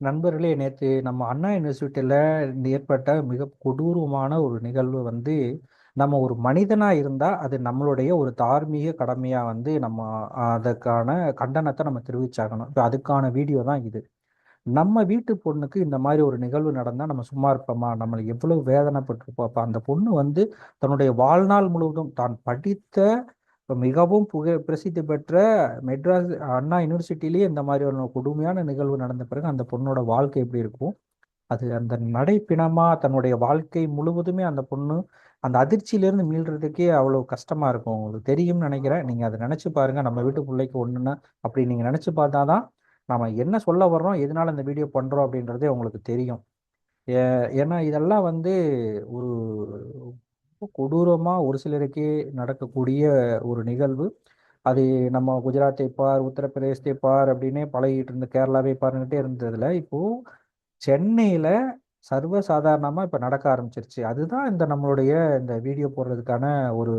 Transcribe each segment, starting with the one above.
நண்பர்களே நேற்று நம்ம அண்ணா யூனிவர்சிட்டியில் ஏற்பட்ட மிக கொடூரமான ஒரு நிகழ்வு வந்து நம்ம ஒரு மனிதனாக இருந்தால் அது நம்மளுடைய ஒரு தார்மீக கடமையாக வந்து நம்ம அதுக்கான கண்டனத்தை நம்ம தெரிவிச்சாகணும். இப்போ அதுக்கான வீடியோ தான் இது. நம்ம வீட்டு பொண்ணுக்கு இந்த மாதிரி ஒரு நிகழ்வு நடந்தால் நம்ம சும்மா இருப்போமா? நம்மளை எவ்வளோ வேதனைப்பட்டிருப்போம். அப்போ அந்த பொண்ணு வந்து தன்னுடைய வாழ்நாள் முழுவதும் தான் படித்த இப்போ மிகவும் புகை பிரசித்தி பெற்ற மெட்ராஸ் அண்ணா யூனிவர்சிட்டிலேயே இந்த மாதிரி ஒரு கொடுமையான நிகழ்வு நடந்த பிறகு அந்த பொண்ணோட வாழ்க்கை எப்படி இருக்கும்? அது அந்த நடைப்பிணமாக தன்னுடைய வாழ்க்கை முழுவதுமே அந்த பொண்ணு அந்த அதிர்ச்சியிலேருந்து மீள்றதுக்கே அவ்வளோ கஷ்டமாக இருக்கும். உங்களுக்கு தெரியும்னு நினைக்கிறேன். நீங்கள் அதை நினச்சி பாருங்கள் நம்ம வீட்டு பிள்ளைக்கு ஒன்றுன்னு அப்படி நீங்கள் நினச்சி பார்த்தா தான் நம்ம என்ன சொல்ல வர்றோம் எதனால இந்த வீடியோ பண்ணுறோம் அப்படின்றதே உங்களுக்கு தெரியும். ஏன்னா இதெல்லாம் வந்து ஒரு கொடூரமாக ஒரு சிலருக்கே நடக்கக்கூடிய ஒரு நிகழ்வு. அது நம்ம குஜராத்தை பார் உத்தரப்பிரதேசத்தை பார் அப்படின்னே பழகிட்டு இருந்த கேரளாவை பாருங்கிட்டே இருந்ததுல இப்போ சென்னையில சர்வசாதாரணமாக இப்போ நடக்க ஆரம்பிச்சிருச்சு. அதுதான் இந்த நம்மளுடைய இந்த வீடியோ போடுறதுக்கான ஒரு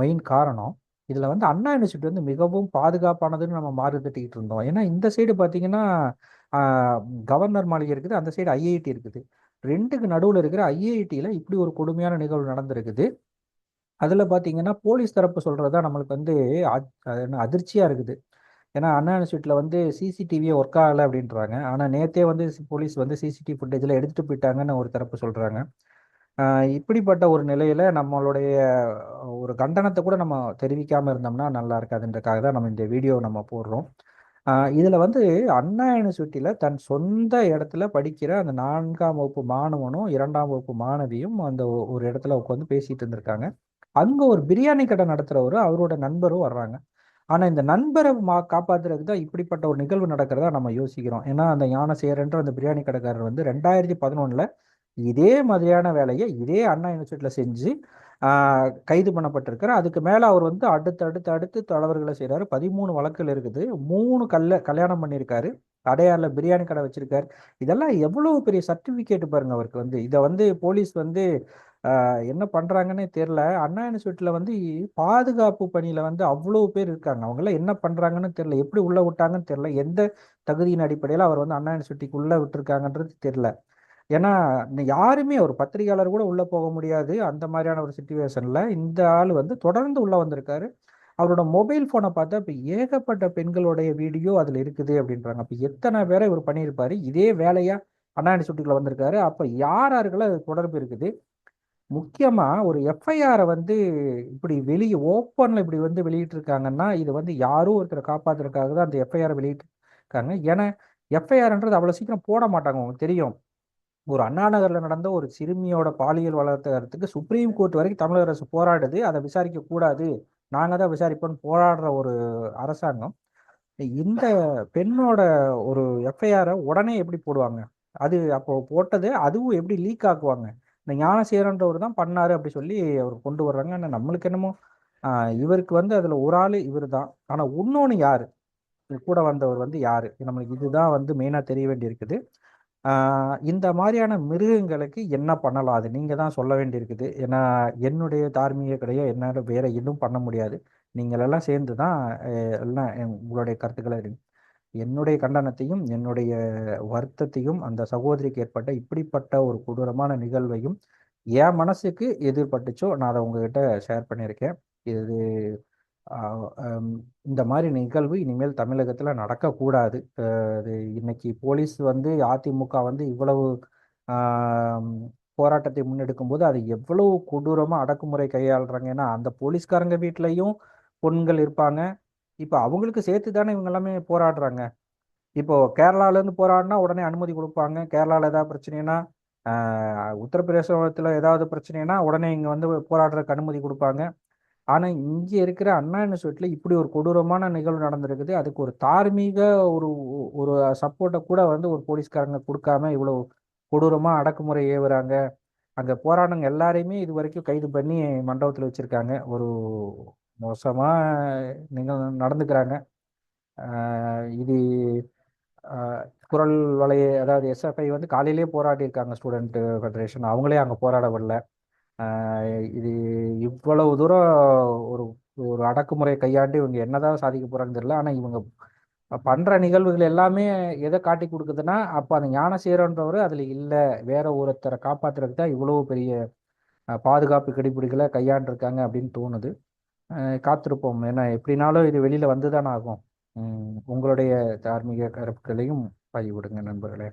மெயின் காரணம். இதில் வந்து அண்ணா யூனிவர்சிட்டி வந்து மிகவும் பாதுகாப்பானதுன்னு நம்ம மாறு தட்டிக்கிட்டு இருந்தோம். ஏன்னா இந்த சைடு பார்த்தீங்கன்னா கவர்னர் மாளிகை இருக்குது அந்த சைடு ஐஐடி இருக்குது. ரெண்டுக்கு நடுவில் இருக்கிற ஐஐடியில் இப்படி ஒரு கொடுமையான நிகழ்வு நடந்திருக்குது. அதில் பார்த்தீங்கன்னா போலீஸ் தரப்பு சொல்கிறது தான் நம்மளுக்கு வந்து அதிர்ச்சியாக இருக்குது. ஏன்னா அண்ணா யூனிவர்சிட்டியில் வந்து சிசிடிவியே ஒர்க் ஆகலை அப்படின்றாங்க. ஆனால் நேற்றே வந்து போலீஸ் வந்து சிசிடிவி ஃபுட்டேஜில் எடுத்துகிட்டு போயிட்டாங்கன்னு ஒரு தரப்பு சொல்கிறாங்க இப்படிப்பட்ட ஒரு நிலையில் நம்மளுடைய ஒரு கண்டனத்தை கூட நம்ம தெரிவிக்காமல் இருந்தோம்னா நல்லா இருக்காதுன்றக்காக தான் நம்ம இந்த வீடியோ நம்ம போடுறோம். இதில் வந்து அண்ணா யூனிவர்சிட்டியில் தன் சொந்த இடத்துல படிக்கிற அந்த நான்காம் வகுப்பு மாணவனும் இரண்டாம் வகுப்பு மாணவியும் அந்த ஒரு இடத்துல உட்காந்து பேசிட்டு இருந்திருக்காங்க. அங்கே ஒரு பிரியாணி கடை நடத்துகிறவரு அவரோட நண்பரும் வர்றாங்க. ஆனால் இந்த நண்பரை மா காப்பாத்துறதுக்கு தான் இப்படிப்பட்ட ஒரு நிகழ்வு நடக்கிறதா நம்ம யோசிக்கிறோம். ஏன்னா அந்த ஞானசேரன்ற அந்த பிரியாணி கடைக்காரர் வந்து ரெண்டாயிரத்தி பதினொன்றில் இதே மாதிரியான வேலையை இதே அண்ணா யூனிவர்சிட்டியில் செஞ்சு கைது பண்ணப்பட்டிருக்காரு அதுக்கு மேலே அவர் வந்து அடுத்து அடுத்து அடுத்து தலைவர்களை செய்கிறாரு பதிமூணு வழக்குகள் இருக்குது. மூணு கல்ல கல்யாணம் பண்ணியிருக்காரு. அடையாரில் பிரியாணி கடை வச்சிருக்காரு. இதெல்லாம் எவ்வளோ பெரிய சர்டிஃபிகேட் பாருங்க அவருக்கு வந்து. இதை வந்து போலீஸ் வந்து என்ன பண்ணுறாங்கன்னே தெரில அண்ணா யூனிவர்சிட்டியில் வந்து பாதுகாப்பு பணியில் வந்து அவ்வளோ பேர் இருக்காங்க. அவங்களாம் என்ன பண்ணுறாங்கன்னு தெரில எப்படி உள்ளே விட்டாங்கன்னு தெரில எந்த தகுதியின் அடிப்படையில் அவர் வந்து அண்ணா யூனிவர்சிட்டிக்கு உள்ளே விட்டுருக்காங்கன்றது தெரில ஏன்னா யாருமே ஒரு பத்திரிகையாளர் கூட உள்ளே போக முடியாது. அந்த மாதிரியான ஒரு சுச்சுவேஷனில் இந்த ஆள் வந்து தொடர்ந்து உள்ளே வந்திருக்காரு. அவரோட மொபைல் ஃபோனை பார்த்தா இப்போ ஏகப்பட்ட பெண்களுடைய வீடியோ அதில் இருக்குது அப்படின்றாங்க. அப்போ எத்தனை பேரை இவர் பண்ணியிருப்பாரு? இதே வேலையாக அண்ணா யூனிவர்சிட்டிக்குள்ள வந்திருக்காரு. அப்போ யார் யாருக்கெல்லாம் தொடர்பு இருக்குது? முக்கியமாக ஒரு எஃப்ஐஆரை வந்து இப்படி வெளியே ஓப்பனில் இப்படி வந்து வெளியிட்டிருக்காங்கன்னா இது வந்து யாரும் ஒருத்தரை காப்பாற்றுறதுக்காக தான் அந்த எஃப்ஐஆரை வெளியிட்டிருக்காங்க. ஏன்னா எஃப்ஐஆர்ன்றது அவ்வளோ சீக்கிரம் போட மாட்டாங்க உங்களுக்கு தெரியும். ஒரு அண்ணா நகரில் நடந்த ஒரு சிறுமியோட பாலியல் வளர்த்தறதுக்கு சுப்ரீம் கோர்ட் வரைக்கும் தமிழக அரசு போராடுது. அதை விசாரிக்க கூடாது. நாங்கள் தான் விசாரிப்போம்னு போராடுற ஒரு அரசாங்கம். இந்த பெண்ணோட ஒரு எஃப்ஐஆரை உடனே எப்படி போடுவாங்க? அது அப்போ போட்டது அதுவும் எப்படி லீக் ஆக்குவாங்க? இந்த ஞானசேரன்றவர் தான் பண்ணாரு அப்படி சொல்லி அவர் கொண்டு வர்றாங்க. ஆனால் நம்மளுக்கு என்னமோ இவருக்கு வந்து அதில் ஒரு ஆள் இவர் தான். ஆனால் இன்னொன்று யாரு? கூட வந்தவர் வந்து யாரு? நம்மளுக்கு இதுதான் வந்து மெயினாக தெரிய வேண்டியிருக்குது. இந்த மாதிரியான மிருகங்களுக்கு என்ன பண்ணலாம்? அது நீங்கள் தான் சொல்ல வேண்டியிருக்குது. ஏன்னா என்னுடைய தார்மீக கடையோ என்னால் வேற எதுவும் பண்ண முடியாது. நீங்களெல்லாம் சேர்ந்து தான் எல்லாம் உங்களுடைய கருத்துக்களை என்னுடைய கண்டனத்தையும் என்னுடைய வருத்தத்தையும் அந்த சகோதரிக்கு ஏற்பட்ட இப்படிப்பட்ட ஒரு கொடூரமான நிகழ்வையும் என் மனசுக்கு எதிர்பட்டுச்சோ நான் அதை உங்ககிட்ட ஷேர் பண்ணியிருக்கேன். இது இந்த மாதிரி நிகழ்வு இனிமேல் தமிழகத்தில் நடக்கக்கூடாது. அது இன்னைக்கு போலீஸ் வந்து அதிமுக வந்து இவ்வளவு போராட்டத்தை முன்னெடுக்கும் போது அது எவ்வளவு கொடூரமாக அடக்குமுறை கையாளுறாங்க. ஏன்னா அந்த போலீஸ்காரங்க வீட்லேயும் பொண்கள் இருப்பாங்க. இப்போ அவங்களுக்கு சேர்த்து தானே இவங்க எல்லாமே போராடுறாங்க. இப்போ கேரளாலேருந்து போராடினா உடனே அனுமதி கொடுப்பாங்க. கேரளாவில் ஏதாவது பிரச்சனைனா உத்தரப்பிரதேசத்தில் ஏதாவது பிரச்சனைனா உடனே இங்கே வந்து போராடுறதுக்கு அனுமதி கொடுப்பாங்க. ஆனால் இங்கே இருக்கிற அண்ணா யூனிவர்சிட்டியில் இப்படி ஒரு கொடூரமான நிகழ்வு நடந்திருக்குது. அதுக்கு ஒரு தார்மீக ஒரு ஒரு சப்போர்ட்டை கூட வந்து ஒரு போலீஸ்காரங்க கொடுக்காம இவ்வளோ கொடூரமாக அடக்குமுறை ஏவுறாங்க. அங்கே போராடுங்க எல்லாரையுமே இது வரைக்கும் கைது பண்ணி மண்டபத்தில் வச்சுருக்காங்க. ஒரு மோசமாக நீங்கள் நடந்துக்கிறாங்க. இது குரல் வலைய அதாவது எஸ்எஃப்ஐ வந்து காலையிலேயே போராடி இருக்காங்க ஸ்டூடெண்ட் ஃபெடரேஷன். அவங்களே அங்கே போராட வரல. இது இவ்வளவு தூரம் ஒரு ஒரு அடக்குமுறையை கையாண்டு இவங்க என்னதான் சாதிக்க போறாங்கன்னு தெரியல. ஆனா இவங்க பண்ற நிகழ்வுகள் எல்லாமே எதை காட்டி கொடுக்குதுன்னா அப்போ அந்த ஞானசேரன்றவர் அதில் இல்லை. வேற ஒருத்தரை காப்பாத்துறதுக்கு தான் இவ்வளோ பெரிய பாதுகாப்பு கெடுபிடிகளை கையாண்டிருக்காங்க அப்படின்னு தோணுது. காத்திருப்போம். ஏன்னா எப்படினாலும் இது வெளியில வந்துதானே ஆகும். உங்களுடைய தார்மீக கருப்புகளையும் பதிவிடுங்க நண்பர்களே.